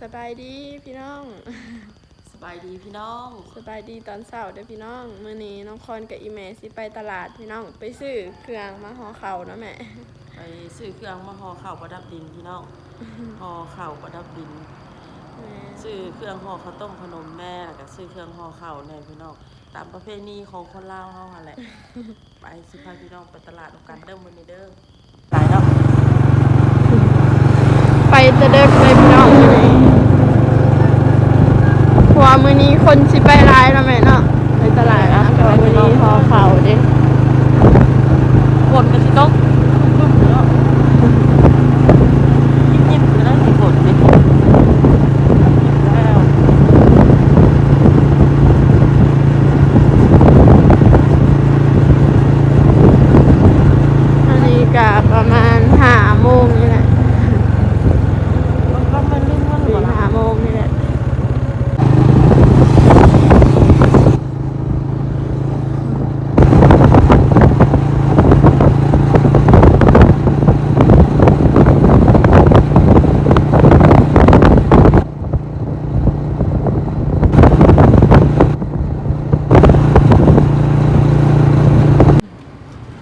สบายดีพี่น้อง สบายดีพี่น้อง สบายดีตอนเช้าเด้อพี่น้องมื้อนี้น้องคอนกับอีแม่สิไปตลาดพี่น้อง ไปซื้อเครื่องมาห่อข้าวเนาะแม่ ไปซื้อเครื่องมาห่อข้าวประดับดินพี่น้อง ห่อข้าวประดับดิน แม่ซื้อเครื่องห่อข้าวต้มขนมแม่แล้วก็ซื้อเครื่องห่อข้าวในพี่น้อง ตามประเพณีของคนลาวเฮาหั่นแหละ ไปสิพาพี่น้องไปตลาดกันเด้อมื้อนี้เด้อหลายเนาะไปจะเด้อเลยพี่น้องมื้อนี้เพราะว่า มื้อนี้คนสิไปหลายเนาะแม่เนาะไปตลาดนะแต่ว่ามื้อนี้ห่อข้าวเด้ ฝนก็สิตกบึ้มเนาะยิบๆก็ได้สิฝนดิแล้ว อันนี้ก็ประมาณ5โมงนี่แหละ มันก็มันลืมมัน สี่ บ่ล่ะ ห้าโมงนี่แหละ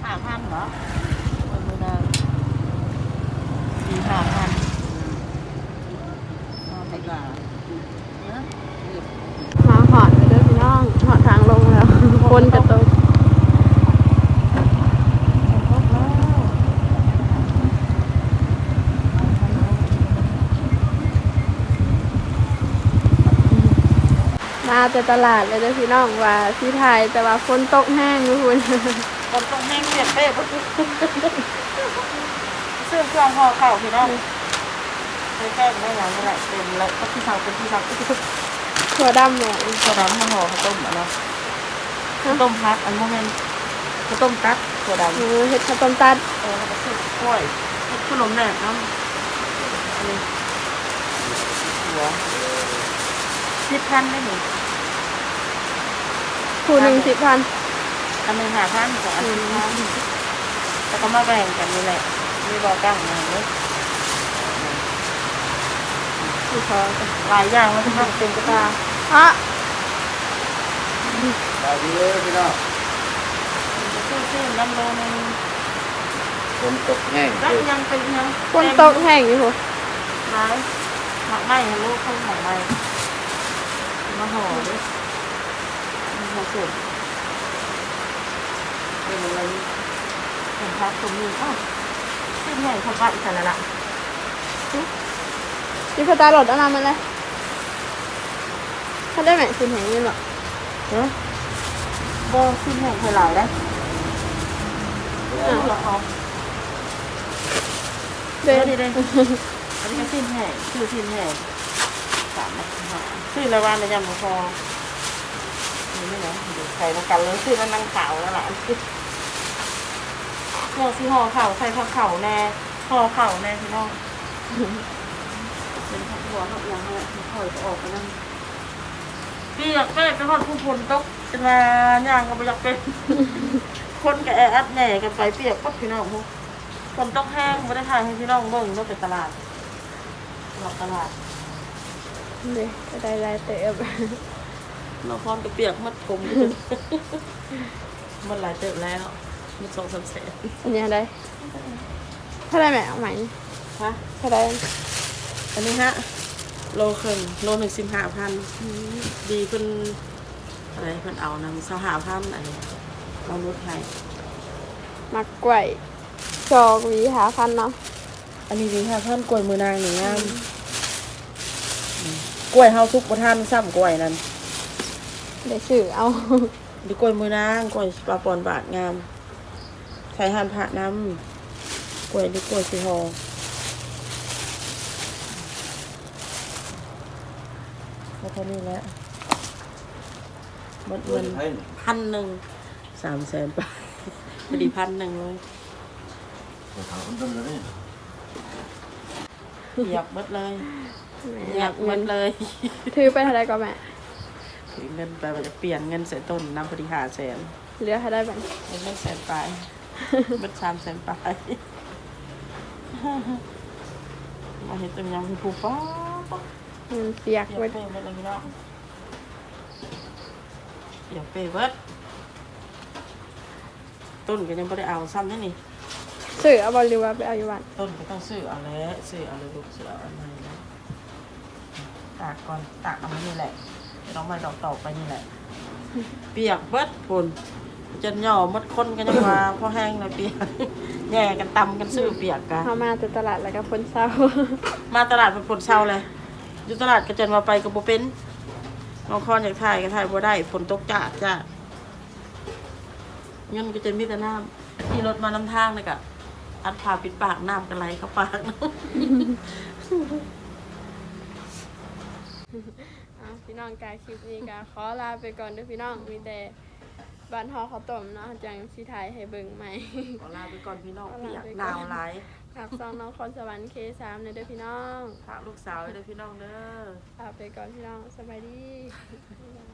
ห้าพันเหรอวันมือนางมีห้าพันเอาไปก่อนนะ มาหอดไปเด้อพี่น้องหอดทางลงแล้ว ค นกระตกมาแต่ตลาดเลยเด้อพี่น้องว่าที่ไทยแต่ว่าฝนตกแห้งทุกคนคนต้องแห้งเปลี่ยนเป้ปุ๊บซื้อเครื่องห่อข้าวพี่น้องใช้แป้งไม่ยังไม่ไหลเต็มแล้วก็ที่สั่งเป็นที่สั่งก็คือถั่วดำเนี่ยข้าวดำมาห่อข้าวต้มอะเนาะ ข้าวต้มพัดอันโมเมนข้าวต้มตัดถั่วดำเออเห็ดข้าวต้มตัดเออแล้วก็ซื้อกล้วยขนมแหนมน้ำอันนี้หัวสิบพันได้หนึ่งคู่หนึ่งสิบพันอันหนึ่งหาพันสองอันสิบพันแล้วก็มาแบ่งกันนี่แหละมีบอกกั้งมาเลยคือพอกันหลายอย่างแล้วที่ทำเป็นกระตาอะ สวัสดีเลยพี่น้องซื้อซื้อน้ำโลนึงฝนตกแห้งแล้วเลยยังเป็นยังฝนตกแห้งอยู่พอหลายหมักไหม้ลูกข้าวหมักไหม้มาห่อด้วยห่อสุดเป็นอะไรเห็นพักตรงนี้อ้าวซื้อใหญ่เขาไปอีกแล้วล่ะนี่พอตาหลดเอามามันเลยถ้าได้ไหมคุณเห็นยังหรอเนาะ ก็ซื้อใหญ่เคยหลายได้เหรอเขาเด็ดดีเลยอันนี้ก็ซื้อแห่ซื้อซื้อแห่สามนะซื้อละวันละยำพอนี่ไม่เหรอเดี๋ยวใส่ลงกันเลยซื้อแล้วนั่งขาวแล้วล่ะห่อซื้อห่อเข่าใส่ผักเข่าแน่ห่อเข่าแน่พี่น้องเป็นผักหัวผักยางแหละข่อยจะออกไปนั่ง เปียกแม่ไปหอดผู้พลตกจะมาย่างก็ไม่อยากเป็น คนกับแออัดแหน่กันไปเปียกปั๊บพี่น้องพวกคนต้องแห้งไม่ได้ทายให้พี่น้องเบิ่งต้องไปตลาดหลอกตลาดเด็ดก็ได้ลายเตะบเราพร้อมกับเปียกมัดผมมันหลายเติบแล้วมันสองสามแสนอันนี้อะไรถ้าได้ไหมเอาใหม่นี่ฮะถ้าได้อันนี้ฮะ โลครึ่งโลหนึ่งสิบห้าพันดีเพิ่นอะไรเพิ่นเอานำสหาพันอะไรเราลดให้มักกล้วยจอกหวีหาพันเนาะอันนี้ดีค่ะท่านกล้วยมือนางหนึ่งงามอืมกล้วยเฮาซุปบ่ทันซ้ำกล้วยนั่นได้สื่อเอาดีกล้วยมือนางกล้วยปลาปอนบาทงามใส่หานผ่าน้ำกล้วยดีกล้วยสีทอง แล้วเท่านี้แหละหมดเงิเงินนไทยพันหนึ่งสามแสนบาทพอดีพันหนึ่งเลยไปถามคนต้นเลยนี่อยากเบิดเลยอยากเบิดเลยถือไปเท่าไรก็แม่ถือเงินไปว่าจะเปลี่ยนเงินเสียต้นน้ำพอดีหาแสนเหลือเท่าไรบ้างเงินแสนปลายเบิดสามแสนปลายมาเห็นตัวยังคือผู้ฟ้า มันเปียกเปียไว้กเป้หมดเลยพี่น้องเปียกเป้เบิดต้นก็ยังไม่ได้เอาซ้ำนี่นี่ซื้อเอาบ่หรือว่าไปเอาอยู่บ้านต้นก็ต้องซื้อเอาแล้วซื้อเอาเลยลูกซื้อเอาอันไหนนะตากก่อนตากเอามานี่แหละเดี๋ยวน้องมาดอกตอกไปนี่แหละ เปียกเบิดพุ่นจนหย่อหมดคนกันยังว่าพอแห้งเลยเปียกแย่กันตำกันซื้อเปียกกันเฮามาแต่ตลาดแล้วก็พ้นเช้า มาตลาดเป็นฝนเช้าเลย อยู่ตลาดกระจันมาไปกับโบเป็นน้องคอนอยากถ่ายก็ถ่ายบ่ได้ฝนตกจ้าจ้าเงินก็จะมีแต่น้ำขี่รถมาน้ำทางเลยกะอัดผ่าปิดปากน้ำกันไหลเข้าปากพี่น้องกายคลิปนี้ก็ขอลาไปก่อนด้อพี่น้องมีแต่ บ้านฮอข้าวต้มเนาะจังสิถ่ายให้เบิ่งใหม่ ขอลาไปก่อนพี่น้องขอลาเปียกไปหก่อนนาวหลายฝากซองน้องคอนสวรรค์ K3 ในเด้อพี่น้องฝากลูกสาวไว้ด้วยพี่น้องเด้อ ลาไปก่อนพี่น้องสบายดีบ